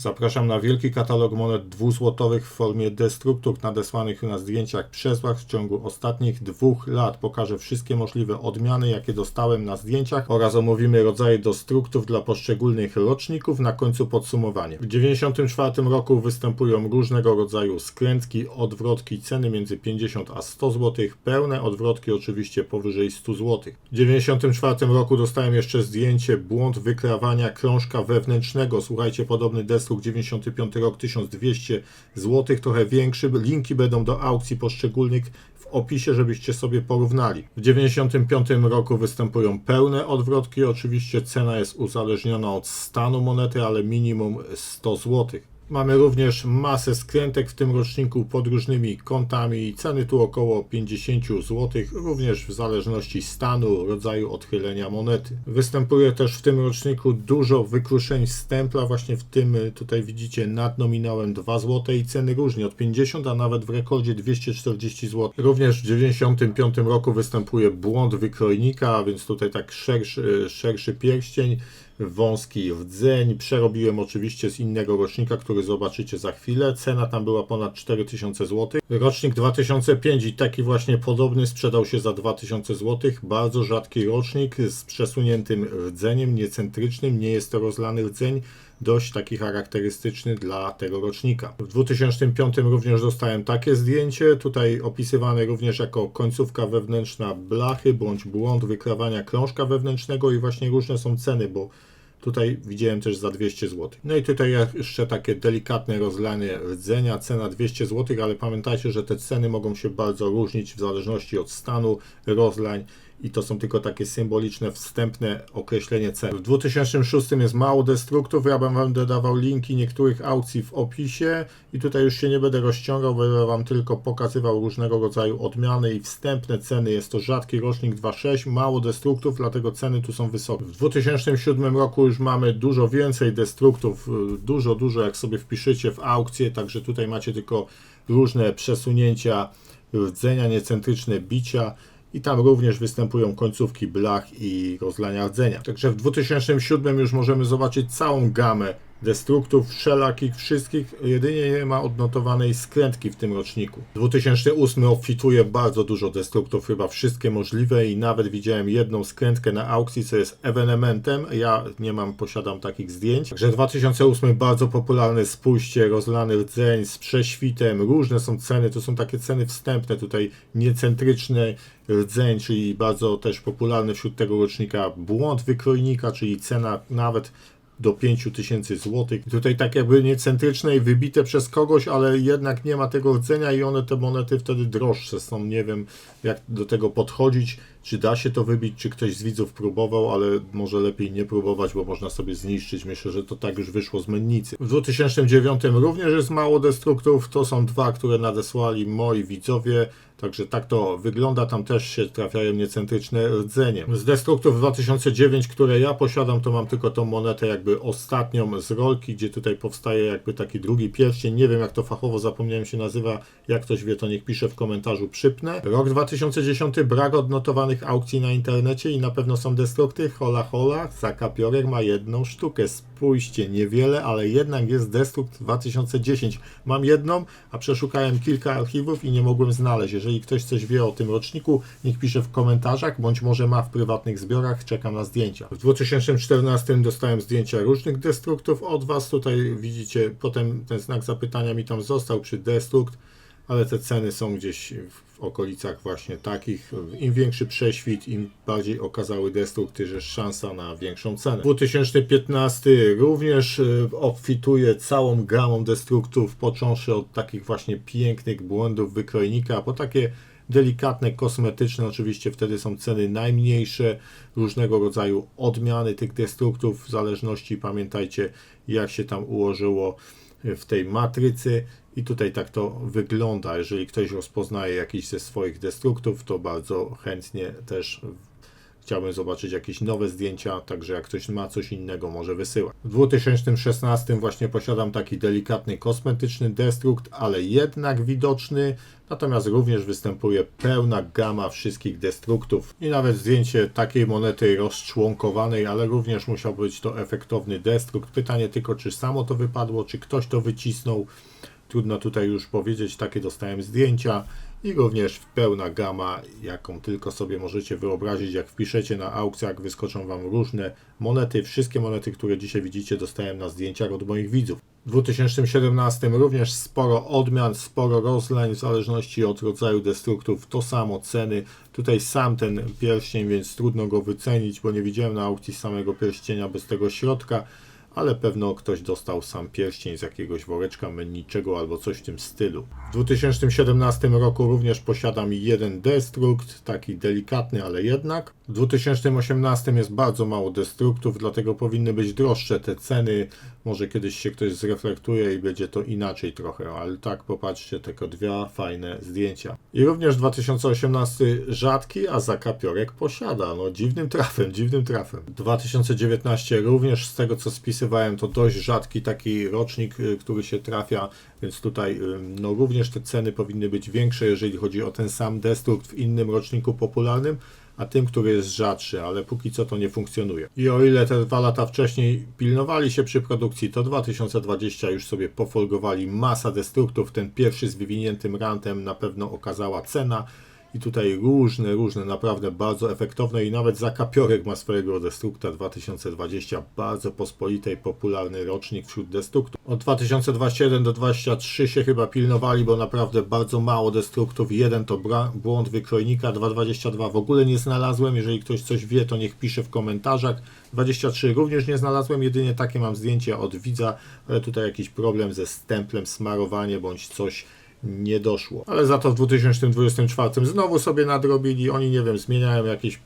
Zapraszam na wielki katalog monet dwuzłotowych w formie destruktur nadesłanych na zdjęciach przez Was w ciągu ostatnich dwóch lat. Pokażę wszystkie możliwe odmiany, jakie dostałem na zdjęciach oraz omówimy rodzaje destruktów dla poszczególnych roczników. Na końcu podsumowanie. W 1994 roku występują różnego rodzaju skrętki, odwrotki, ceny między 50 a 100 zł, pełne odwrotki oczywiście powyżej 100 zł. W 1994 roku dostałem jeszcze zdjęcie błąd wykrawania krążka wewnętrznego. Słuchajcie, podobny destruk 95 rok 1200 zł, trochę większy. Linki będą do aukcji poszczególnych w opisie, żebyście sobie porównali. W 95 roku występują pełne odwrotki. Oczywiście cena jest uzależniona od stanu monety, ale minimum 100 zł. Mamy również masę skrętek w tym roczniku pod różnymi kątami. Ceny tu około 50 zł, również w zależności stanu, rodzaju odchylenia monety. Występuje też w tym roczniku dużo wykruszeń stempla, właśnie w tym y, tutaj widzicie nad nominałem 2 zł i ceny różnie od 50, a nawet w rekordzie 240 zł. Również w 95 roku występuje błąd wykrojnika, więc tutaj tak szerszy, szerszy pierścień wąski rdzeń. Przerobiłem oczywiście z innego rocznika, który zobaczycie za chwilę. Cena tam była ponad 4000 zł. Rocznik 2005 i taki właśnie podobny sprzedał się za 2000 zł. Bardzo rzadki rocznik z przesuniętym rdzeniem, niecentrycznym. Nie jest to rozlany rdzeń dość taki charakterystyczny dla tego rocznika. W 2005 również dostałem takie zdjęcie, tutaj opisywane również jako końcówka wewnętrzna blachy bądź błąd wykrawania krążka wewnętrznego i właśnie różne są ceny, bo Tutaj widziałem też za 200 zł. No i tutaj jeszcze takie delikatne rozlanie rdzenia, cena 200 zł, ale pamiętajcie, że te ceny mogą się bardzo różnić w zależności od stanu rozlań i to są tylko takie symboliczne, wstępne określenie cen. W 2006 jest mało destruktów, ja będę dawał linki niektórych aukcji w opisie i tutaj już się nie będę rozciągał, będę Wam tylko pokazywał różnego rodzaju odmiany i wstępne ceny. Jest to rzadki rocznik 2.6, mało destruktów, dlatego ceny tu są wysokie. W 2007 roku już mamy dużo więcej destruktów, dużo, dużo jak sobie wpiszecie w aukcję, także tutaj macie tylko różne przesunięcia rdzenia, niecentryczne bicia i tam również występują końcówki blach i rozlania rdzenia. Także w 2007 już możemy zobaczyć całą gamę destruktów wszelakich, wszystkich, jedynie nie ma odnotowanej skrętki w tym roczniku. 2008 obfituje bardzo dużo destruktów, chyba wszystkie możliwe i nawet widziałem jedną skrętkę na aukcji, co jest ewenementem. Ja nie mam, posiadam takich zdjęć. Także 2008 bardzo popularny, spójrzcie, rozlany rdzeń z prześwitem, różne są ceny, to są takie ceny wstępne, tutaj niecentryczne rdzeń, czyli bardzo też popularny wśród tego rocznika błąd wykrojnika, czyli cena nawet do 5000 zł. Tutaj tak jakby niecentryczne i wybite przez kogoś, ale jednak nie ma tego rdzenia i one te monety wtedy droższe są. Nie wiem jak do tego podchodzić, czy da się to wybić, czy ktoś z widzów próbował, ale może lepiej nie próbować, bo można sobie zniszczyć. Myślę, że to tak już wyszło z mennicy. W 2009 również jest mało destruktów. To są dwa, które nadesłali moi widzowie. Także tak to wygląda. Tam też się trafiają niecentryczne rdzenie. Z destruktów 2009, które ja posiadam, to mam tylko tą monetę jakby ostatnią z rolki, gdzie tutaj powstaje jakby taki drugi pierścień. Nie wiem jak to fachowo zapomniałem się nazywa. Jak ktoś wie, to niech pisze w komentarzu, przypnę. Rok 2010, brak aukcji na internecie i na pewno są destrukty. Hola hola, Zakapiorek ma jedną sztukę. Spójrzcie, niewiele, ale jednak jest destrukt 2010. Mam jedną, a przeszukałem kilka archiwów i nie mogłem znaleźć. Jeżeli ktoś coś wie o tym roczniku, niech pisze w komentarzach, bądź może ma w prywatnych zbiorach, czekam na zdjęcia. W 2014 dostałem zdjęcia różnych destruktów od Was, tutaj widzicie, potem ten znak zapytania mi tam został przy destrukt, ale te ceny są gdzieś w okolicach właśnie takich. Im większy prześwit, im bardziej okazały destrukty, że szansa na większą cenę. 2015 również e, obfituje całą gamą destruktów, począwszy od takich właśnie pięknych błędów wykrojnika, po takie delikatne, kosmetyczne, oczywiście wtedy są ceny najmniejsze, różnego rodzaju odmiany tych destruktów, w zależności pamiętajcie jak się tam ułożyło w tej matrycy. I tutaj tak to wygląda. Jeżeli ktoś rozpoznaje jakiś ze swoich destruktów, to bardzo chętnie też Chciałbym zobaczyć jakieś nowe zdjęcia, także jak ktoś ma coś innego, może wysyłać. W 2016 właśnie posiadam taki delikatny kosmetyczny destrukt, ale jednak widoczny. Natomiast również występuje pełna gama wszystkich destruktów i nawet zdjęcie takiej monety rozczłonkowanej, ale również musiał być to efektowny destrukt. Pytanie tylko, czy samo to wypadło, czy ktoś to wycisnął. Trudno tutaj już powiedzieć, takie dostałem zdjęcia i również pełna gama, jaką tylko sobie możecie wyobrazić. Jak wpiszecie na aukcjach, wyskoczą Wam różne monety. Wszystkie monety, które dzisiaj widzicie, dostałem na zdjęciach od moich widzów. W 2017 również sporo odmian, sporo rozleń, w zależności od rodzaju destruktów, to samo ceny. Tutaj sam ten pierścień, więc trudno go wycenić, bo nie widziałem na aukcji samego pierścienia bez tego środka ale pewno ktoś dostał sam pierścień z jakiegoś woreczka menniczego albo coś w tym stylu. W 2017 roku również posiadam jeden destrukt, taki delikatny, ale jednak. W 2018 jest bardzo mało destruktów, dlatego powinny być droższe te ceny. Może kiedyś się ktoś zreflektuje i będzie to inaczej trochę, ale tak popatrzcie, tylko dwa fajne zdjęcia. I również 2018 rzadki, a zakapiorek posiada. No dziwnym trafem, dziwnym trafem. 2019 również z tego co spisywałem to dość rzadki taki rocznik, y, który się trafia, więc tutaj no również te ceny powinny być większe, jeżeli chodzi o ten sam destrukt w innym roczniku popularnym a tym, który jest rzadszy, ale póki co to nie funkcjonuje. I o ile te dwa lata wcześniej pilnowali się przy produkcji, to 2020 już sobie pofolgowali masa destruktów. Ten pierwszy z wywiniętym rantem na pewno okazała cena. I tutaj różne, różne, naprawdę bardzo efektowne i nawet Zakapiorek ma swojego Destrukta 2020, bardzo pospolitej, popularny rocznik wśród Destruktów. Od 2021 do 2023 się chyba pilnowali, bo naprawdę bardzo mało Destruktów. Jeden to błąd wykrojnika, 222 w ogóle nie znalazłem. Jeżeli ktoś coś wie, to niech pisze w komentarzach. 23 również nie znalazłem, jedynie takie mam zdjęcia od widza, ale tutaj jakiś problem ze stemplem, smarowanie bądź coś nie doszło. Ale za to w 2024 znowu sobie nadrobili. Oni, nie wiem, zmieniają jakieś e,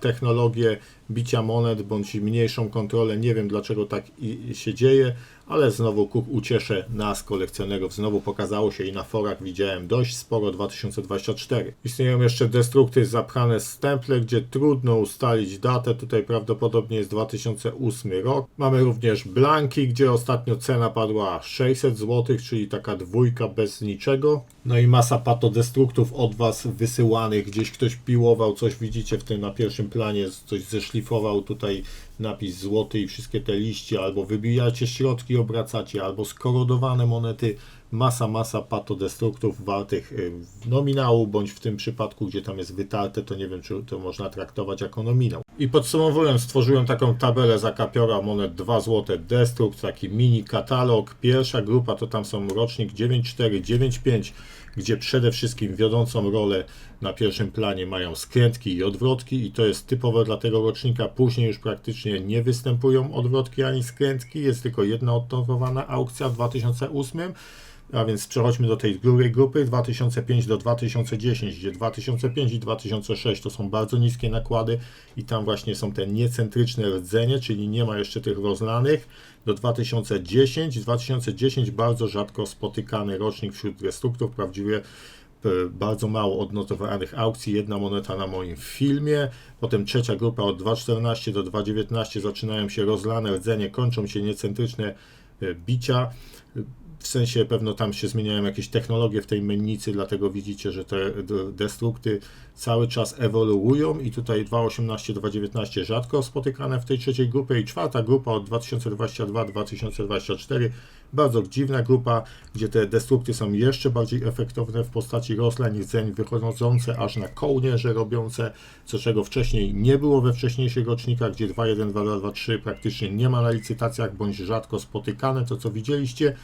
technologię bicia monet bądź mniejszą kontrolę. Nie wiem dlaczego tak się dzieje, ale znowu Cook ucieszę nas, kolekcjonerów. Znowu pokazało się i na forach widziałem dość sporo 2024. Istnieją jeszcze destrukty zapchane stemple, gdzie trudno ustalić datę. Tutaj prawdopodobnie jest 2008 rok. Mamy również blanki, gdzie ostatnio cena padła 600 zł, czyli taka dwójka bez niczego. No i masa patodestruktów od Was wysyłanych. Gdzieś ktoś piłował, coś widzicie w tym na pierwszym planie, coś zeszlifował tutaj napis złoty i wszystkie te liście, albo wybijacie środki, obracacie, albo skorodowane monety, masa, masa patodestruktów wartych y, nominału, bądź w tym przypadku, gdzie tam jest wytarte, to nie wiem, czy to można traktować jako nominał. I podsumowując, stworzyłem taką tabelę zakapiora monet 2 zł destrukt, taki mini katalog. Pierwsza grupa to tam są rocznik 94, 95, gdzie przede wszystkim wiodącą rolę na pierwszym planie mają skrętki i odwrotki i to jest typowe dla tego rocznika. Później już praktycznie nie występują odwrotki ani skrętki, jest tylko jedna odnotowana aukcja w 2008 a więc przechodźmy do tej drugiej grupy 2005 do 2010, gdzie 2005 i 2006 to są bardzo niskie nakłady i tam właśnie są te niecentryczne rdzenie, czyli nie ma jeszcze tych rozlanych. Do 2010, 2010 bardzo rzadko spotykany rocznik wśród destruktów, prawdziwie e, bardzo mało odnotowanych aukcji, jedna moneta na moim filmie, potem trzecia grupa od 2.14 do 2.19 zaczynają się rozlane rdzenie, kończą się niecentryczne e, bicia sensie pewno tam się zmieniają jakieś technologie w tej mennicy, dlatego widzicie, że te destrukty cały czas ewoluują i tutaj 2.18, 2.19 rzadko spotykane w tej trzeciej grupie i czwarta grupa od 2022-2024 bardzo dziwna grupa, gdzie te destrukty są jeszcze bardziej efektowne w postaci roslań rdzeń wychodzące aż na kołnierze robiące, co czego wcześniej nie było we wcześniejszych rocznikach, gdzie 2.1, 2.2, 2.3 praktycznie nie ma na licytacjach bądź rzadko spotykane, to co widzieliście.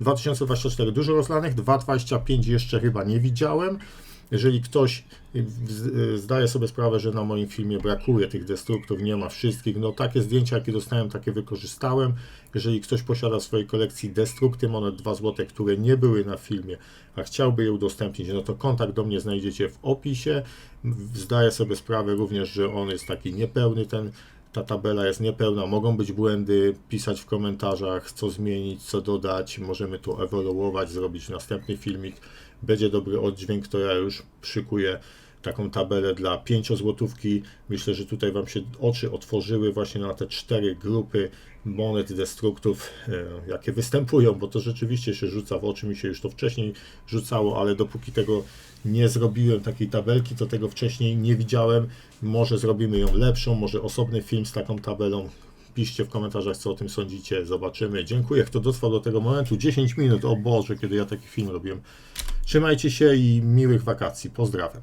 2024 dużo rozlanych, 2.25 jeszcze chyba nie widziałem. Jeżeli ktoś zdaje sobie sprawę, że na moim filmie brakuje tych destruktów, nie ma wszystkich, no takie zdjęcia, jakie dostałem, takie wykorzystałem. Jeżeli ktoś posiada w swojej kolekcji destrukty monet 2 zł, które nie były na filmie, a chciałby je udostępnić, no to kontakt do mnie znajdziecie w opisie. Zdaję sobie sprawę również, że on jest taki niepełny, ten ta tabela jest niepełna, mogą być błędy, pisać w komentarzach, co zmienić, co dodać, możemy tu ewoluować, zrobić następny filmik, będzie dobry oddźwięk, to ja już szykuję taką tabelę dla 5 złotówki. Myślę, że tutaj Wam się oczy otworzyły właśnie na te cztery grupy monet destruktów, e, jakie występują, bo to rzeczywiście się rzuca w oczy, mi się już to wcześniej rzucało, ale dopóki tego nie zrobiłem takiej tabelki, to tego wcześniej nie widziałem. Może zrobimy ją lepszą, może osobny film z taką tabelą. Piszcie w komentarzach, co o tym sądzicie. Zobaczymy. Dziękuję, kto dotrwał do tego momentu. 10 minut, o Boże, kiedy ja taki film robiłem. Trzymajcie się i miłych wakacji. Pozdrawiam.